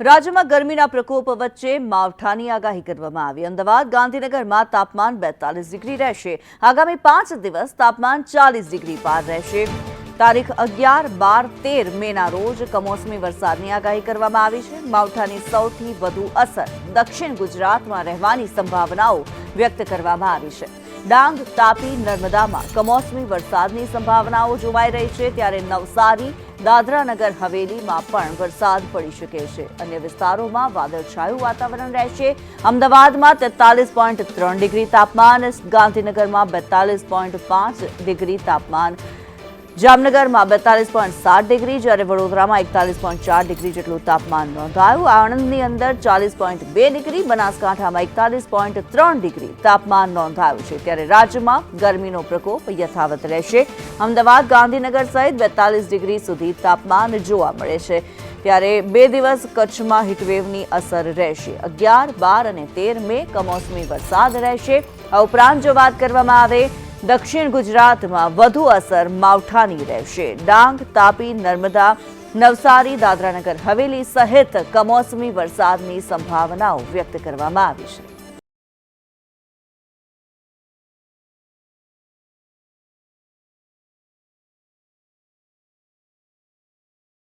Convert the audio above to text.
રાજ્યમાં ગરમીના પ્રકોપ વચ્ચે માવઠાની આગાહી કરવામાં આવી. અમદાવાદ ગાંધીનગરમાં તાપમાન બેતાલીસ ડિગ્રી રહેશે. આગામી પાંચ દિવસ તાપમાન ચાલીસ ડિગ્રી પાર રહેશે. તારીખ અગિયાર બાર તેર મેના રોજ કમોસમી વરસાદની આગાહી કરવામાં આવી છે. માવઠાની સૌથી વધુ અસર દક્ષિણ ગુજરાતમાં રહેવાની સંભાવનાઓ વ્યક્ત કરવામાં આવી છે. ડાંગ તાપી નર્મદામાં કમોસમી વરસાદની સંભાવનાઓ જોવાઈ રહી છે, ત્યારે નવસારી, દાદરાનગર, હવેલીમાં પણ વરસાદ પડી શકે છે. અન્ય વિસ્તારોમાં વાદળછાયું વાતાવરણ રહેશે અમદાવાદમાં તેતાલીસ પોઈન્ટ ત્રણ ડિગ્રી તાપમાન, ગાંધીનગરમાં બેતાલીસ પોઈન્ટ પાંચ ડિગ્રી તાપમાન જામનગરમાં બેતાલીસ પોઈન્ટ સાત ડિગ્રી, જ્યારે વડોદરામાં એકતાલીસ પોઈન્ટ ચાર ડિગ્રી જેટલું તાપમાન નોંધાયું. આણંદની અંદર ચાલીસ પોઈન્ટ બે ડિગ્રી, બનાસકાંઠામાં એકતાલીસ પોઈન્ટ ત્રણ ડિગ્રી તાપમાન નોંધાયું છે. ત્યારે રાજ્યમાં ગરમીનો પ્રકોપ યથાવત રહેશે. અમદાવાદ, ગાંધીનગર સહિત બેતાલીસ ડિગ્રી સુધી તાપમાન જોવા મળે છે. ત્યારે બે દિવસ કચ્છમાં હીટવેવની અસર રહેશે. અગિયાર, બાર અને તેર મે કમોસમી વરસાદ રહેશે. આ ઉપરાંત જો વાત કરવામાં આવે દક્ષિણ ગુજરાતમાં વધુ અસર માવઠાની રહેશે. ડાંગ, તાપી, નર્મદા, નવસારી, દાદરાનગર, હવેલી સહિત કમોસમી વરસાદની સંભાવનાઓ વ્યક્ત કરવામાં આવી છે.